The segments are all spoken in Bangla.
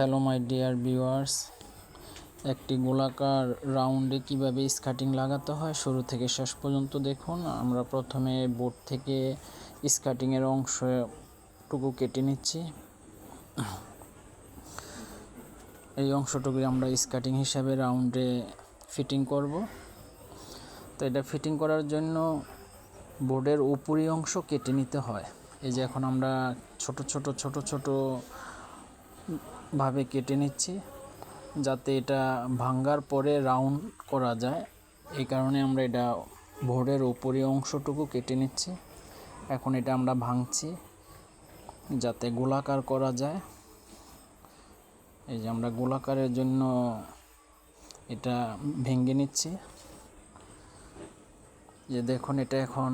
Hello, my dear viewers. একটি গোলাকার রাউন্ডে কীভাবে স্কার্টিং লাগাতে হয় শুরু থেকে শেষ পর্যন্ত দেখুন। আমরা প্রথমে বোর্ড থেকে স্কার্টিংয়ের অংশটুকু কেটে নিচ্ছি। এই অংশটুকু আমরা স্কার্টিং হিসাবে রাউন্ডে ফিটিং করব। তো এটা ফিটিং করার জন্য বোর্ডের উপরি অংশ কেটে নিতে হয়। এই যে এখন আমরা ছোট ছোট ছোট ছোট ভাবে কেটে নিচ্ছি, যাতে এটা ভাঙ্গার পরে রাউন্ড করা যায়। এই কারণে আমরা এটা বোর্ডের উপরি অংশটুকু কেটে নিচ্ছি। এখন এটা আমরা ভাঙছি, যাতে গোলাকার করা যায়। এই যে আমরা গোলাকারের জন্য এটা ভেঙে নিচ্ছি। যে দেখুন, এটা এখন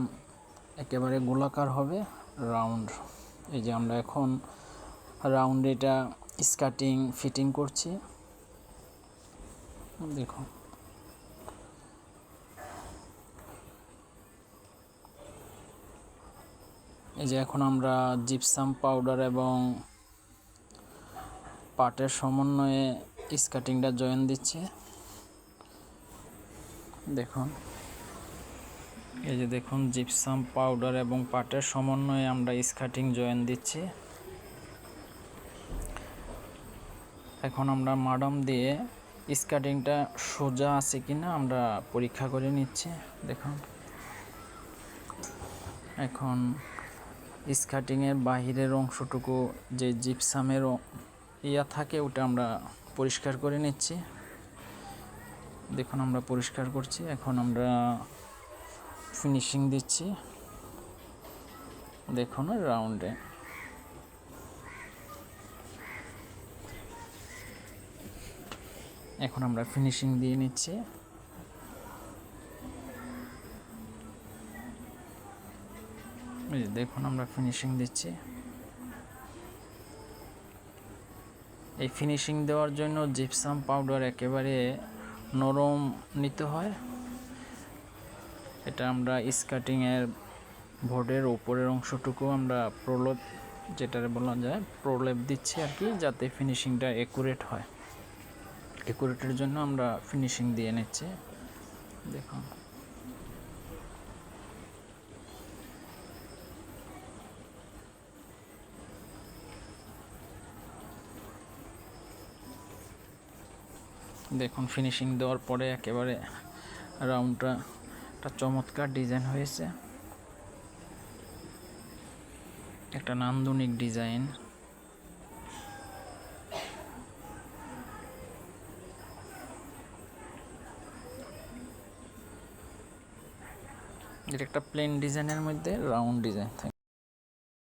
একেবারে গোলাকার হবে রাউন্ড। এই যে আমরা এখন রাউন্ড এটা স্কার্টিং ফিটিং করছি। দেখুন এই যে এখন আমরা জিপসাম পাউডার এবং পাটের সমন্বয়ে স্কার্টিংটা জয়েন দিচ্ছি। দেখুন। এই যে দেখুন জিপসাম পাউডার এবং পাটের সমন্বয়ে আমরা স্কার্টিং জয়েন দিচ্ছি। এখন আমরা মাডাম দিয়ে স্কার্টিংটা সোজা আছে কিনা আমরা পরীক্ষা করে নিচ্ছি, দেখুন। এখন স্কার্টিংয়ের বাহিরের অংশটুকু যে জিপসামের ইয়া থাকে ওটা আমরা পরিষ্কার করে নিচ্ছি। দেখুন আমরা পরিষ্কার করছি, এখন আমরা ফিনিশিং দিচ্ছি। দেখুন রাউন্ডে এখন আমরা ফিনিশিং দিয়ে নিচ্ছি। দেখুন, আমরা ফিনিশিং দিচ্ছি। এই ফিনিশিং দেওয়ার জন্য জিপসাম পাউডার একেবারে নরম নিতে হয়। এটা আমরা স্কার্টিংয়ের বোর্ডের উপরের অংশটুকু আমরা প্রলেপ যেটা বলা যায়, প্রলেপ দিচ্ছি আর কি, যাতে ফিনিশিংটা একুরেট হয়। একুরেটের জন্য আমরা ফিনিশিং দিয়ে নিচ্ছি। দেখুন। দেখুন, ফিনিশিং দেওয়ার পরে একেবারে রাউন্ডটা একটা চমৎকার ডিজাইন হয়েছে। একটা নান্দনিক ডিজাইন। এটা একটা প্লেন ডিজাইনের মধ্যে রাউন্ড ডিজাইন থাকে।